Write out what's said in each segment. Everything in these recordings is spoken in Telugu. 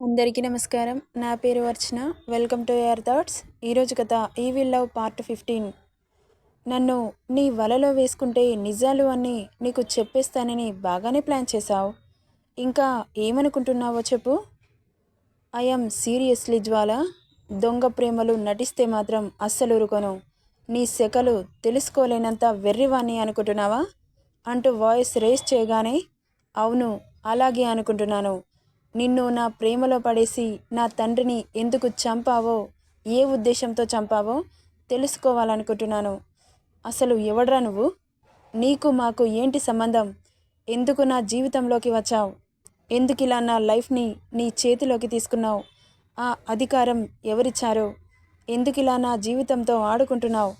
అందరికీ నమస్కారం. నా పేరు Archana. Welcome to your thoughts. ఈరోజు కథ ఈ విల్ లవ్ పార్ట్ ఫిఫ్టీన్. నన్ను నీ వలలో వేసుకుంటే నిజాలు అన్నీ నీకు చెప్పేస్తానని బాగానే ప్లాన్ చేశావు. ఇంకా ఏమనుకుంటున్నావో చెప్పు. I'm seriously Jwala. దొంగ ప్రేమలు నటిస్తే మాత్రం అస్సలు ఉరుకోను నీ శకలు తెలుసుకోలేనంత వెర్రివాణ్ణి అనుకుంటున్నావా? అంటూ వాయిస్ రేస్ చేయగానే అవును అలాగే అనుకుంటున్నాను. నిన్ను నా ప్రేమలో పడేసి నా తండ్రిని ఎందుకు చంపావో ఏ ఉద్దేశంతో చంపావో తెలుసుకోవాలనుకుంటున్నాను. అసలు ఎవడ్రా నువ్వు? నీకు మాకు ఏంటి సంబంధం? ఎందుకు నా జీవితంలోకి వచ్చావు? ఎందుకు ఇలా నా లైఫ్ని నీ చేతిలోకి తీసుకున్నావు? ఆ అధికారం ఎవరిచ్చారో? ఎందుకు ఇలా నా జీవితంతో ఆడుకుంటున్నావు?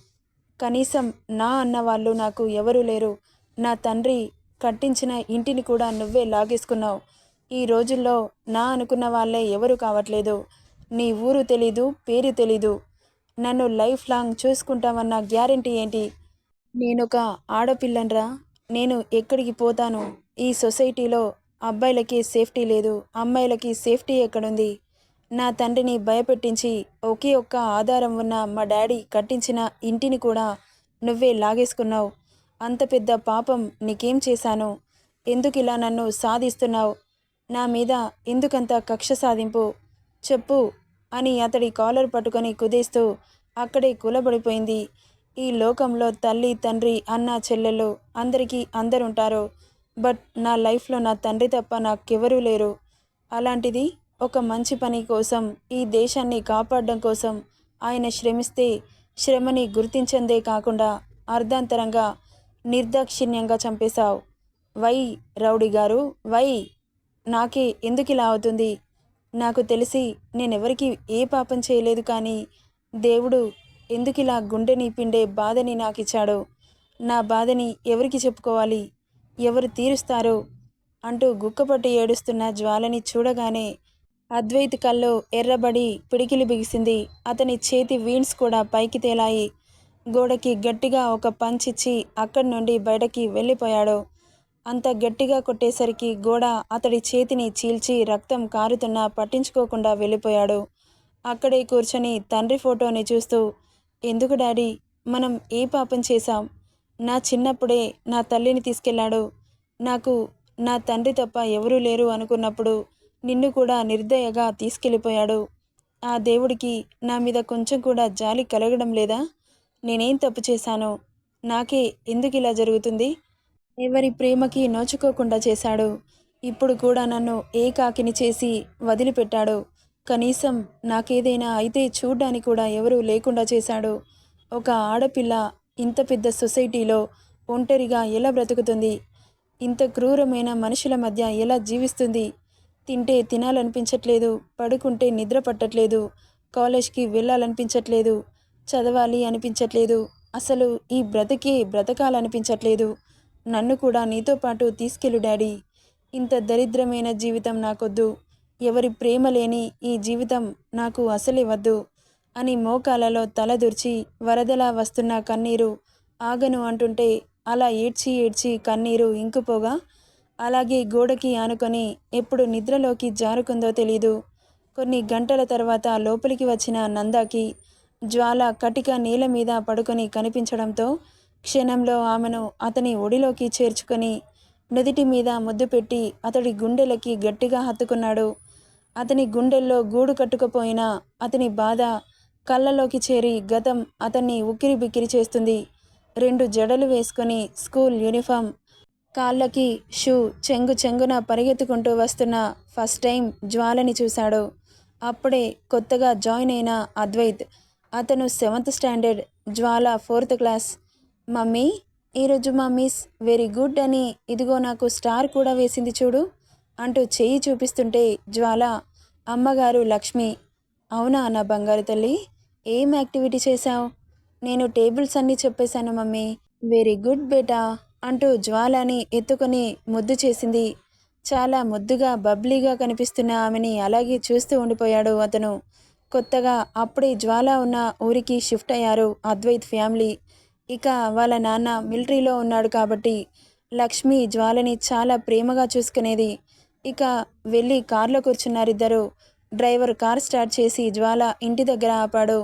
కనీసం నా అన్న వాళ్ళు నాకు ఎవరూ లేరు. నా తండ్రి కట్టించిన ఇంటిని కూడా నువ్వే లాగేసుకున్నావు. ఈ రోజుల్లో నా అనుకున్న వాళ్ళే ఎవరు కావట్లేదు. నీ ఊరు తెలీదు పేరు తెలీదు. నన్ను లైఫ్ లాంగ్ చూసుకుంటామన్న గ్యారంటీ ఏంటి? నేనొక ఆడపిల్లనరా. నేను ఎక్కడికి పోతాను? ఈ సొసైటీలో అబ్బాయిలకి సేఫ్టీ లేదు. అమ్మాయిలకి సేఫ్టీ ఎక్కడుంది? నా తండ్రిని భయపెట్టించి ఒకే ఒక్క ఆధారం ఉన్న మా డాడీ కట్టించిన ఇంటిని కూడా నువ్వే లాగేసుకున్నావు. అంత పెద్ద పాపం నీకేం చేశాను? ఎందుకు ఇలా నన్ను సాధిస్తున్నావు? నా మీద ఎందుకంత కక్ష సాధింపు? చెప్పు అని అతడి కాలర్ పట్టుకొని కుదేస్తూ అక్కడే కూలబడిపోయింది. ఈ లోకంలో తల్లి తండ్రి అన్న చెల్లెలు అందరికీ అందరుంటారు. బట్ నా లైఫ్లో నా తండ్రి తప్ప నాకెవరూ లేరు. అలాంటిది ఒక మంచి పని కోసం ఈ దేశాన్ని కాపాడడం కోసం ఆయన శ్రమిస్తే శ్రమని గుర్తించందే కాకుండా అర్ధాంతరంగా నిర్దాక్షిణ్యంగా చంపేశావు. వై రౌడీ గారు వై నాకే ఎందుకు ఇలా అవుతుంది? నాకు తెలిసి నేనెవరికి ఏ పాపం చేయలేదు కానీ దేవుడు ఎందుకు ఇలా గుండెని పిండే బాధని నాకు ఇచ్చాడో నా బాధని ఎవరికి చెప్పుకోవాలి ఎవరు తీరుస్తారు అంటూ గుక్కపట్టి ఏడుస్తున్న జ్వాలని చూడగానే అద్వైత్ కల్లో ఎర్రబడి పిడికిలి బిగిసింది. అతని చేతి వీన్స్ కూడా పైకి తేలాయి. గోడకి గట్టిగా ఒక పంచిచ్చి ఇచ్చి అక్కడి నుండి బయటకి వెళ్ళిపోయాడు అంత గట్టిగా కొట్టేసరికి గోడ అతడి చేతిని చీల్చి రక్తం కారుతున్నా పట్టించుకోకుండా వెళ్ళిపోయాడు. అక్కడే కూర్చొని తండ్రి ఫోటోని చూస్తూ ఎందుకు డాడీ మనం ఏ పాపం చేశాం? నా చిన్నప్పుడే నా తల్లిని తీసుకెళ్ళాడు. నాకు నా తండ్రి తప్ప ఎవరూ లేరు అనుకున్నప్పుడు నిన్ను కూడా నిర్దయగా తీసుకెళ్ళిపోయాడు. ఆ దేవుడికి నా మీద కొంచెం కూడా జాలి కలగడం లేదా? నేనేం తప్పు చేశాను? నాకే ఎందుకు ఇలా జరుగుతుంది? ఎవరి ప్రేమకి నోచుకోకుండా చేశాడు. ఇప్పుడు కూడా నన్ను ఏకాకిని చేసి వదిలిపెట్టాడు? కనీసం నాకేదైనా అయితే చూడ్డానికి కూడా ఎవరూ లేకుండా చేశాడు. ఒక ఆడపిల్ల ఇంత పెద్ద సొసైటీలో ఒంటరిగా ఎలా బ్రతుకుతుంది? ఇంత క్రూరమైన మనుషుల మధ్య ఎలా జీవిస్తుంది? తింటే తినాలనిపించట్లేదు పడుకుంటే నిద్ర పట్టట్లేదు కాలేజ్కి వెళ్ళాలనిపించట్లేదు చదవాలి అనిపించట్లేదు అసలు ఈ బ్రతికే బ్రతకాలనిపించట్లేదు. నన్ను కూడా నీతో పాటు తీసుకెళ్ళు డాడీ. ఇంత దరిద్రమైన జీవితం నాకొద్దు. ఎవరి ప్రేమ లేని ఈ జీవితం నాకు అసలే వద్దు అని మోకాలలో తలదుర్చి వరదలా వస్తున్న కన్నీరు ఆగను అంటుంటే అలా ఏడ్చి ఏడ్చి కన్నీరు ఇంకుపోగా అలాగే గోడకి ఆనుకొని ఎప్పుడు నిద్రలోకి జారుకుందో తెలీదు. కొన్ని గంటల తర్వాత లోపలికి వచ్చిన నందాకి జ్వాల కటిక నేల మీద పడుకొని కనిపించడంతో క్షణంలో ఆమెను అతని ఒడిలోకి చేర్చుకొని నుదిటి మీద ముద్దు పెట్టి అతడి గుండెలకి గట్టిగా హత్తుకున్నాడు. అతని గుండెల్లో గూడు కట్టుకుపోయిన అతని బాధ కళ్ళలోకి చేరి గతం అతన్ని ఉక్కిరి బిక్కిరి చేస్తుంది. రెండు జడలు వేసుకొని స్కూల్ యూనిఫామ్ కాళ్ళకి షూ చెంగు చెంగున పరిగెత్తుకుంటూ వస్తున్న ఫస్ట్ టైం జ్వాలని చూశాడు. అప్పుడే కొత్తగా జాయిన్ అయిన అద్వైత్ అతను seventh standard Jwala fourth class mummy ఈరోజు మా మిస్ వెరీ గుడ్ అని ఇదిగో నాకు స్టార్ కూడా వేసింది చూడు అంటూ చేయి చూపిస్తుంటే జ్వాల అమ్మగారు లక్ష్మి అవునా నా బంగారు తల్లి ఏం యాక్టివిటీ చేశావు? నేను టేబుల్స్ అన్నీ చెప్పేశాను మమ్మీ. వెరీ గుడ్ బేటా అంటూ జ్వాలని ఎత్తుకొని ముద్దు చేసింది. చాలా ముద్దుగా బబ్లీగా కనిపిస్తున్న ఆమెని అలాగే చూస్తూ ఉండిపోయాడు అతను. కొత్తగా అప్పుడే జ్వాల ఉన్న ఊరికి షిఫ్ట్ అయ్యారు అద్వైత్ ఫ్యామిలీ. ఇక వాళ్ళ నాన్న మిలిటరీలో ఉన్నాడు కాబట్టి లక్ష్మి జ్వాలని చాలా ప్రేమగా చూసుకునేది. ఇక వెళ్ళి కారులో కూర్చున్నారిద్దరు డ్రైవర్ కార్ స్టార్ట్ చేసి జ్వాల ఇంటి దగ్గర ఆపాడు.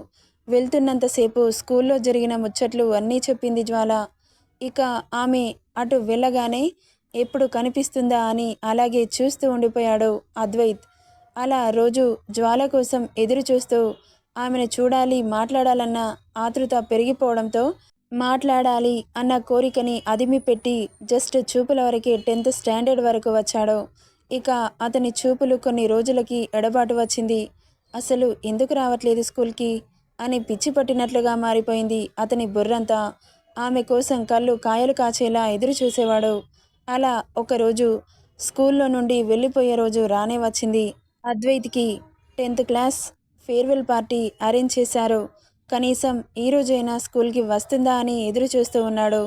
వెళ్తున్నంతసేపు స్కూల్లో జరిగిన ముచ్చట్లు అన్నీ చెప్పింది జ్వాల. ఇక ఆమె అటు వెళ్ళగానే ఎప్పుడు కనిపిస్తుందా అని అలాగే చూస్తూ ఉండిపోయాడు అద్వైత్. అలా రోజు జ్వాల కోసం ఎదురు చూస్తూ ఆమెను చూడాలి మాట్లాడాలన్న ఆతృత పెరిగిపోవడంతో మాట్లాడాలి అన్న కోరికని అదిమిపెట్టి జస్ట్ చూపుల వరకే టెన్త్ స్టాండర్డ్ వరకు వచ్చాడు. ఇక అతని చూపులు కొన్ని రోజులకి ఎడబాటు వచ్చింది. అసలు ఎందుకు రావట్లేదు స్కూల్కి? అని పిచ్చి పట్టినట్లుగా మారిపోయింది అతని బుర్రంతా. ఆమె కోసం కళ్ళు కాయలు కాచేలా ఎదురు చూసేవాడు. అలా ఒకరోజు స్కూల్లో నుండి వెళ్ళిపోయే రోజు రానే వచ్చింది. అద్వైత్కి tenth class farewell party arrange చేశారు. కనీసం ఈ రోజైనా స్కూల్కి వస్తుందా అని ఎదురు చూస్తూ ఉన్నాడు.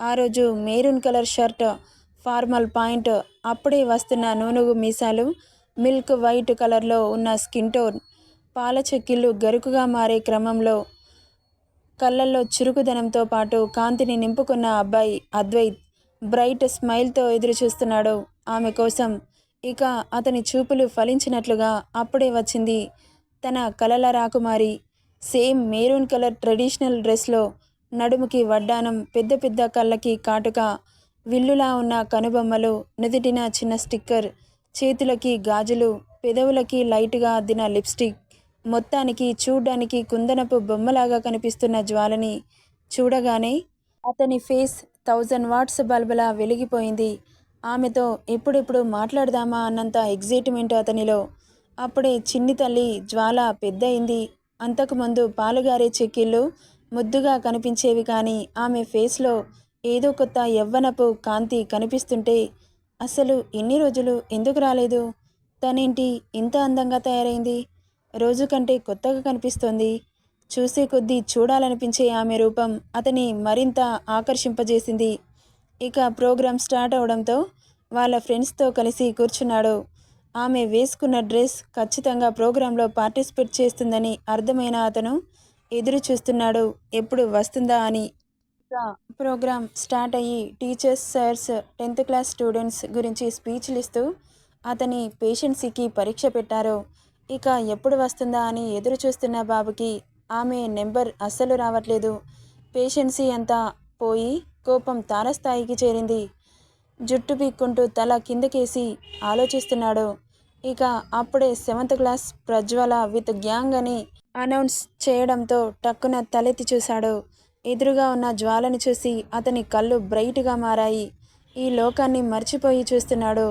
ఆ రోజు maroon colour shirt formal pant అప్పుడే వస్తున్న నూనుగు మీసాలు మిల్క్ వైట్ కలర్లో ఉన్న స్కిన్ టోన్ పాల చెక్కిళ్ళు గరుకుగా మారే క్రమంలో కళ్ళల్లో చురుకుదనంతో పాటు కాంతిని నింపుకున్న అబ్బాయి అద్వైత్ బ్రైట్ స్మైల్తో ఎదురు చూస్తున్నాడు. ఆమె కోసం ఇక అతని చూపులు ఫలించినట్లుగా అప్పుడే వచ్చింది. తన కలల రాకుమారి సేమ్ మెరూన్ కలర్ ట్రెడిషనల్ డ్రెస్లో నడుముకి వడ్డానం పెద్ద పెద్ద కళ్ళకి కాటుక విల్లులా ఉన్న కనుబొమ్మలు నుదిటిన చిన్న స్టిక్కర్ చేతులకి గాజులు పెదవులకి లైట్గా అద్దిన లిప్స్టిక్ మొత్తానికి చూడ్డానికి కుందనపు బొమ్మలాగా కనిపిస్తున్న జ్వాలని చూడగానే అతని ఫేస్ థౌజండ్ వాట్స్ బల్బలా వెలిగిపోయింది. ఆమెతో ఎప్పుడెప్పుడు మాట్లాడదామా అన్నంత ఎగ్జైట్మెంట్ అతనిలో. అప్పుడే చిన్ని తల్లి జ్వాల పెద్దయింది. అంతకుముందు పాలుగారే చెక్కిళ్ళు ముద్దుగా కనిపించేవి కానీ ఆమె ఫేస్లో ఏదో కొత్త యవ్వనపు కాంతి కనిపిస్తుంటే అసలు ఇన్ని రోజులు ఎందుకు రాలేదు? తనేంటి ఇంత అందంగా తయారైంది? రోజు కంటే కొత్తగా కనిపిస్తోంది. చూసే కొద్దీ చూడాలనిపించే ఆమె రూపం అతని మరింత ఆకర్షింపజేసింది. ఇక ప్రోగ్రాం స్టార్ట్ అవడంతో వాళ్ళ ఫ్రెండ్స్తో కలిసి కూర్చున్నాడు ఆమె వేసుకున్న డ్రెస్ ఖచ్చితంగా ప్రోగ్రాంలో పార్టిసిపేట్ చేస్తుందని అర్థమైన అతను ఎదురు చూస్తున్నాడు ఎప్పుడు వస్తుందా అని. ఇక ప్రోగ్రాం స్టార్ట్ అయ్యి teachers sirs tenth class students గురించి స్పీచ్లు ఇస్తూ అతని పేషెన్సీకి పరీక్ష పెట్టారు. ఇక ఎప్పుడు వస్తుందా అని ఎదురు చూస్తున్న బాబుకి ఆమె నెంబర్ అస్సలు రావట్లేదు. పేషెన్సీ అంతా పోయి కోపం తారస్థాయికి చేరింది. జుట్టు పీక్కుంటూ తల కిందకేసి ఆలోచిస్తున్నాడు. ఇక అప్పుడే seventh class Prajwala with gang అని అనౌన్స్ చేయడంతో టక్కున తలెత్తి చూశాడు. ఎదురుగా ఉన్న జ్వాలని చూసి అతని కళ్ళు బ్రైట్గా మారాయి. ఈ లోకాన్ని మర్చిపోయి చూస్తున్నాడు.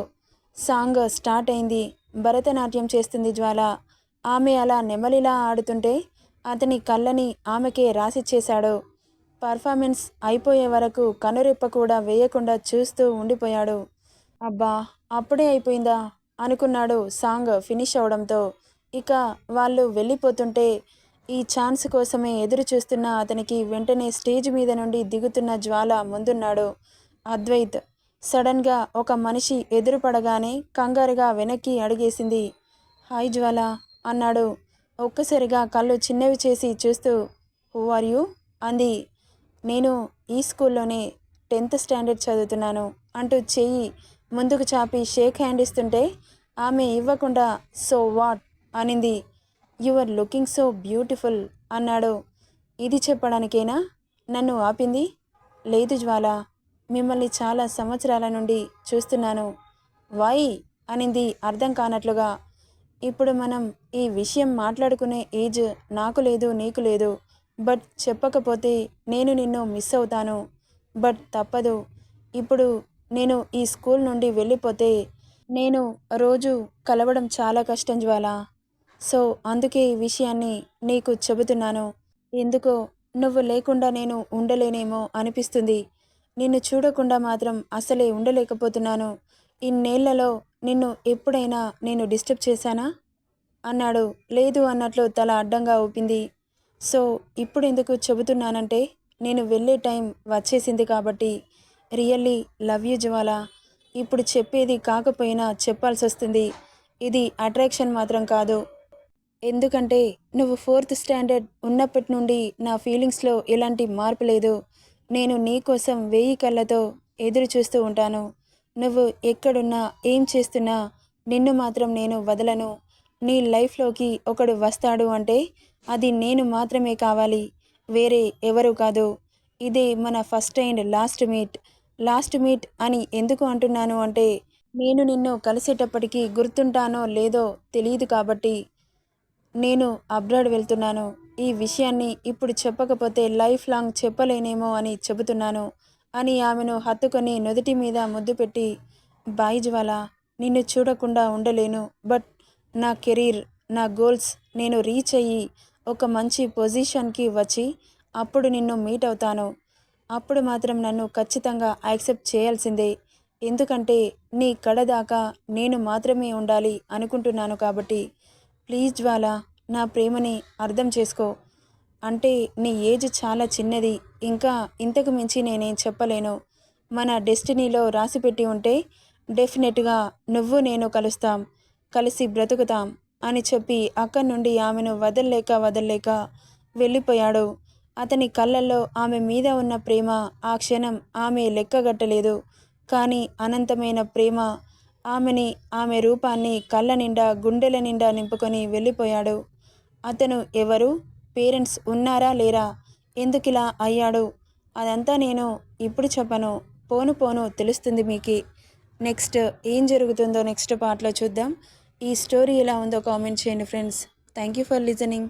సాంగ్ స్టార్ట్ అయింది. భరతనాట్యం చేస్తుంది జ్వాల. ఆమె అలా నెమలిలా ఆడుతుంటే అతని కళ్ళని ఆమెకే రాసిచ్చేశాడు పర్ఫార్మెన్స్ అయిపోయే వరకు కనురెప్ప కూడా వేయకుండా చూస్తూ ఉండిపోయాడు. అబ్బా అప్పుడే అయిపోయిందా? అనుకున్నాడు సాంగ్ ఫినిష్ అవడంతో. ఇక వాళ్ళు వెళ్ళిపోతుంటే ఈ ఛాన్స్ కోసమే ఎదురు చూస్తున్న అతనికి వెంటనే స్టేజ్ మీద నుండి దిగుతున్న జ్వాల ముందున్నాడు అద్వైత్. సడన్గా ఒక మనిషి ఎదురుపడగానే కంగారుగా వెనక్కి అడిగేసింది హాయ్ జ్వాల అన్నాడు. ఒక్కసారిగా కళ్ళు చిన్నవి చేసి చూస్తూ హూ ఆర్ యూ? అంది. నేను ఈ స్కూల్లోనే టెన్త్ స్టాండర్డ్ చదువుతున్నాను అంటూ చెయ్యి ముందుకు చాపి షేక్ హ్యాండ్ ఇస్తుంటే ఆమె ఇవ్వకుండా సో వాట్? అనింది. You are looking so beautiful అన్నాడు. ఇది చెప్పడానికేనా? నన్ను ఆపింది? లేదు జ్వాల మిమ్మల్ని చాలా సంవత్సరాల నుండి చూస్తున్నాను. వై? అనింది అర్థం కానట్లుగా. ఇప్పుడు మనం ఈ విషయం మాట్లాడుకునే ఏజ్ నాకు లేదు నీకు లేదు. బట్ చెప్పకపోతే నేను నిన్ను మిస్ అవుతాను. బట్ తప్పదు. ఇప్పుడు నేను ఈ స్కూల్ నుండి వెళ్ళిపోతే నేను రోజు కలవడం చాలా కష్టం జ్వాల. సో అందుకే ఈ విషయాన్ని నీకు చెబుతున్నాను. ఎందుకో నువ్వు లేకుండా నేను ఉండలేనేమో అనిపిస్తుంది. నిన్ను చూడకుండా మాత్రం అసలే ఉండలేకపోతున్నాను. ఇన్నేళ్ళలో నిన్ను ఎప్పుడైనా నేను డిస్టర్బ్ చేశానా? అన్నాడు. లేదు అన్నట్లు తల అడ్డంగా ఊపింది. సో ఇప్పుడు ఎందుకు చెబుతున్నానంటే నేను వెళ్ళే టైం వచ్చేసింది కాబట్టి రియల్లీ లవ్ యూ జ్వాలా. ఇప్పుడు చెప్పేది కాకపోయినా చెప్పాల్సి వస్తుంది ఇది అట్రాక్షన్ మాత్రం కాదు. ఎందుకంటే నువ్వు ఫోర్త్ స్టాండర్డ్ ఉన్నప్పటి నుండి నా ఫీలింగ్స్లో ఎలాంటి మార్పు లేదు. నేను నీ కోసం వెయ్యి కళ్ళతో ఎదురు చూస్తూ ఉంటాను. నువ్వు ఎక్కడున్నా ఏం చేస్తున్నా నిన్ను మాత్రం నేను వదలను. నీ లైఫ్లోకి ఒకడు వస్తాడు అంటే అది నేను మాత్రమే కావాలి. వేరే ఎవరు కాదు. ఇదే మన first and last meet. Last meet అని ఎందుకు అంటున్నాను అంటే నేను నిన్ను కలిసేటప్పటికి గుర్తుంటానో లేదో తెలియదు కాబట్టి నేను అబ్రాడ్ వెళ్తున్నాను. ఈ విషయాన్ని ఇప్పుడు చెప్పకపోతే లైఫ్ లాంగ్ చెప్పలేనేమో అని చెబుతున్నాను అని ఆమెను హత్తుకొని నుదుటి మీద ముద్దు పెట్టి బాయి జ్వాల నిన్ను చూడకుండా ఉండలేను బట్ నా కెరీర్ నా గోల్స్ నేను రీచ్ అయ్యి ఒక మంచి పొజిషన్కి వచ్చి అప్పుడు నిన్ను మీట్ అవుతాను. అప్పుడు మాత్రం నన్ను ఖచ్చితంగా యాక్సెప్ట్ చేయాల్సిందే. ఎందుకంటే నీ కడ దాకా నేను మాత్రమే ఉండాలి అనుకుంటున్నాను కాబట్టి. ప్లీజ్ జ్వాల నా ప్రేమని అర్థం చేసుకో. అంటే నీ ఏజ్ చాలా చిన్నది. ఇంకా ఇంతకు మించి నేనేం చెప్పలేను. మన డెస్టినీలో రాసిపెట్టి ఉంటే డెఫినెట్గా నువ్వు నేను కలుస్తాం కలిసి బ్రతుకుతాం అని చెప్పి అక్కడి నుండి ఆమెను వదల్లేక వదల్లేక వెళ్ళిపోయాడు. అతని కళ్ళల్లో ఆమె మీద ఉన్న ప్రేమ ఆ క్షణం ఆమె లెక్కగట్టలేదు. కానీ అనంతమైన ప్రేమ ఆమెని ఆమె రూపాన్ని కళ్ళ నిండా గుండెల నిండా నింపుకొని వెళ్ళిపోయాడు. అతను ఎవరు? పేరెంట్స్ ఉన్నారా లేరా? ఎందుకిలా అయ్యాడు? అదంతా నేను ఇప్పుడు చెప్పను. పోను పోను తెలుస్తుంది మీకు. నెక్స్ట్ ఏం జరుగుతుందో నెక్స్ట్ పార్ట్లో చూద్దాం. ఈ స్టోరీ ఎలా ఉందో కామెంట్ చేయండి friends. Thank you for listening.